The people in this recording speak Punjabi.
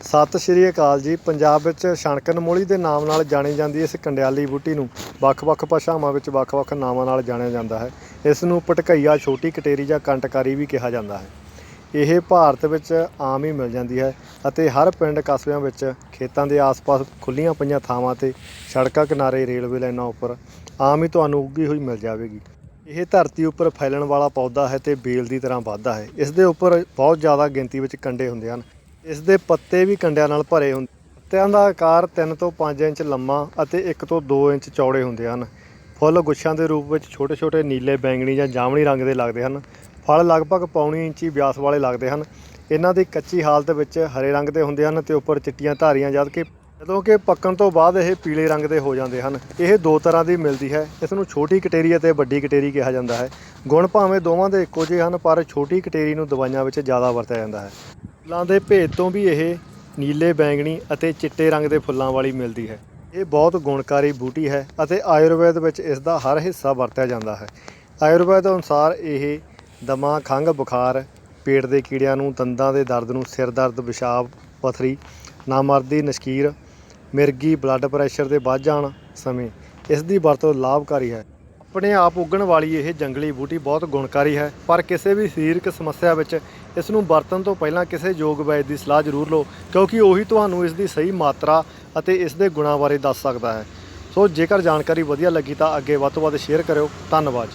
ਸਤਿ ਸ਼੍ਰੀ ਅਕਾਲ ਜੀ। ਪੰਜਾਬ ਵਿੱਚ ਛਣਕਨ ਮੋਲੀ ਦੇ ਨਾਮ ਨਾਲ ਜਾਣੀ ਜਾਂਦੀ ਇਸ ਕੰਡਿਆਲੀ ਬੂਟੀ ਨੂੰ ਵੱਖ-ਵੱਖ ਭਾਸ਼ਾਵਾਂ ਵਿੱਚ ਵੱਖ-ਵੱਖ ਨਾਵਾਂ ਨਾਲ ਜਾਣਿਆ ਜਾਂਦਾ ਹੈ। ਇਸ ਨੂੰ ਪਟਕਈਆ, ਛੋਟੀ ਕਟੇਰੀ ਜਾਂ ਕੰਟਕਾਰੀ ਵੀ ਕਿਹਾ ਜਾਂਦਾ ਹੈ। ਇਹ ਭਾਰਤ ਵਿੱਚ ਆਮ ਹੀ ਮਿਲ ਜਾਂਦੀ ਹੈ ਅਤੇ ਹਰ ਪਿੰਡ ਕਸਬਿਆਂ ਵਿੱਚ ਖੇਤਾਂ ਦੇ ਆਸ-ਪਾਸ ਖੁੱਲੀਆਂ ਪਈਆਂ ਥਾਵਾਂ ਤੇ ਸੜਕਾਂ ਕਿਨਾਰੇ ਰੇਲਵੇ ਲਾਈਨਾਂ ਉੱਪਰ ਆਮ ਹੀ ਤੁਹਾਨੂੰ ਉੱਗੀ ਹੋਈ ਮਿਲ ਜਾਵੇਗੀ। ਇਹ ਧਰਤੀ ਉੱਪਰ ਫੈਲਣ ਵਾਲਾ ਪੌਦਾ ਹੈ ਤੇ ਬੇਲ ਦੀ ਤਰ੍ਹਾਂ ਵੱਧਦਾ ਹੈ। ਇਸ ਦੇ ਉੱਪਰ ਬਹੁਤ ਜ਼ਿਆਦਾ ਗਿਣਤੀ ਵਿੱਚ ਕੰਡੇ ਹੁੰਦੇ ਹਨ। ਇਸ ਦੇ ਪੱਤੇ ਵੀ ਕੰਡਿਆਂ ਨਾਲ ਭਰੇ ਹੁੰਦੇ ਪੱਤਿਆਂ ਦਾ ਆਕਾਰ 3 ਤੋਂ 5 ਇੰਚ ਲੰਮਾ ਅਤੇ 1 ਤੋਂ 2 ਇੰਚ ਚੌੜੇ ਹੁੰਦੇ ਹਨ। ਫੁੱਲ ਗੁੱਛਾਂ ਦੇ ਰੂਪ ਵਿੱਚ ਛੋਟੇ-ਛੋਟੇ ਨੀਲੇ, ਬੈਂਗਣੀ ਜਾਂ ਜਾਮਣੀ ਰੰਗ ਦੇ ਲੱਗਦੇ ਹਨ। ਫਲ ਲਗਭਗ ਪੌਣੀ ਇੰਚੀ ਵਿਆਸ ਵਾਲੇ ਲੱਗਦੇ ਹਨ। ਇਹਨਾਂ ਦੀ ਕੱਚੀ ਹਾਲਤ ਵਿੱਚ ਹਰੇ ਰੰਗ ਦੇ ਹੁੰਦੇ ਹਨ ਤੇ ਉੱਪਰ ਚਿੱਟੀਆਂ ਧਾਰੀਆਂ ਜਦ ਕਿ ਜਦੋਂ ਕਿ ਪੱਕਣ ਤੋਂ ਬਾਅਦ ਇਹ ਪੀਲੇ ਰੰਗ ਦੇ ਹੋ ਜਾਂਦੇ ਹਨ। ਇਹ ਦੋ ਤਰ੍ਹਾਂ ਦੀ ਮਿਲਦੀ ਹੈ। ਇਸ ਨੂੰ ਛੋਟੀ ਕਟੇਰੀ ਅਤੇ ਵੱਡੀ ਕਟੇਰੀ ਕਿਹਾ ਜਾਂਦਾ ਹੈ। ਗੁਣ ਭਾਵੇਂ ਦੋਵਾਂ ਦੇ ਇੱਕੋ ਜਿਹੇ ਹਨ, ਪਰ ਛੋਟੀ ਕਟੇਰੀ ਨੂੰ ਦਵਾਈਆਂ ਵਿੱਚ ਜ਼ਿਆਦਾ ਵਰਤਿਆ ਜਾਂਦਾ ਹੈ। ਫੁੱਲਾਂ ਦੇ ਭੇਦ ਤੋਂ ਵੀ ਇਹ ਨੀਲੇ, ਬੈਂਗਣੀ ਅਤੇ ਚਿੱਟੇ ਰੰਗ ਦੇ ਫੁੱਲਾਂ ਵਾਲੀ ਮਿਲਦੀ ਹੈ। ਇਹ ਬਹੁਤ ਗੁਣਕਾਰੀ ਬੂਟੀ ਹੈ ਅਤੇ ਆਯੁਰਵੈਦ ਵਿੱਚ ਇਸ ਦਾ ਹਰ ਹਿੱਸਾ ਵਰਤਿਆ ਜਾਂਦਾ ਹੈ। ਆਯੁਰਵੈਦ ਅਨੁਸਾਰ ਇਹ ਦਮਾ, ਖੰਘ, ਬੁਖਾਰ, ਪੇਟ ਦੇ ਕੀੜਿਆਂ ਨੂੰ, ਦੰਦਾਂ ਦੇ ਦਰਦ ਨੂੰ, ਸਿਰ ਦਰਦ, ਪਿਸ਼ਾਬ, ਪਥਰੀ, ਨਾਮਰਦੀ, ਨਸ਼ਕੀਰ, ਮਿਰਗੀ, ਬਲੱਡ ਪ੍ਰੈਸ਼ਰ ਦੇ ਵੱਧ ਜਾਣ ਸਮੇਂ ਇਸ ਦੀ ਵਰਤੋਂ ਲਾਭਕਾਰੀ ਹੈ। ਆਪਣੇ ਆਪ ਉੱਗਣ ਵਾਲੀ ਇਹ ਜੰਗਲੀ ਬੂਟੀ ਬਹੁਤ ਗੁਣਕਾਰੀ ਹੈ, ਪਰ ਕਿਸੇ ਵੀ ਸਰੀਰਕ ਸਮੱਸਿਆ ਵਿੱਚ ਇਸ ਨੂੰ ਵਰਤਣ ਤੋਂ ਪਹਿਲਾਂ ਕਿਸੇ ਯੋਗ ਵੈਦ ਦੀ ਸਲਾਹ ਜ਼ਰੂਰ ਲਓ, ਕਿਉਂਕਿ ਉਹੀ ਤੁਹਾਨੂੰ ਇਸ ਦੀ ਸਹੀ ਮਾਤਰਾ ਅਤੇ ਇਸ ਦੇ ਗੁਣਾਂ ਬਾਰੇ ਦੱਸ ਸਕਦਾ ਹੈ। ਸੋ ਜੇਕਰ ਜਾਣਕਾਰੀ ਵਧੀਆ ਲੱਗੀ ਤਾਂ ਅੱਗੇ ਵੱਧ ਤੋਂ ਵੱਧ ਸ਼ੇਅਰ ਕਰਿਓ। ਧੰਨਵਾਦ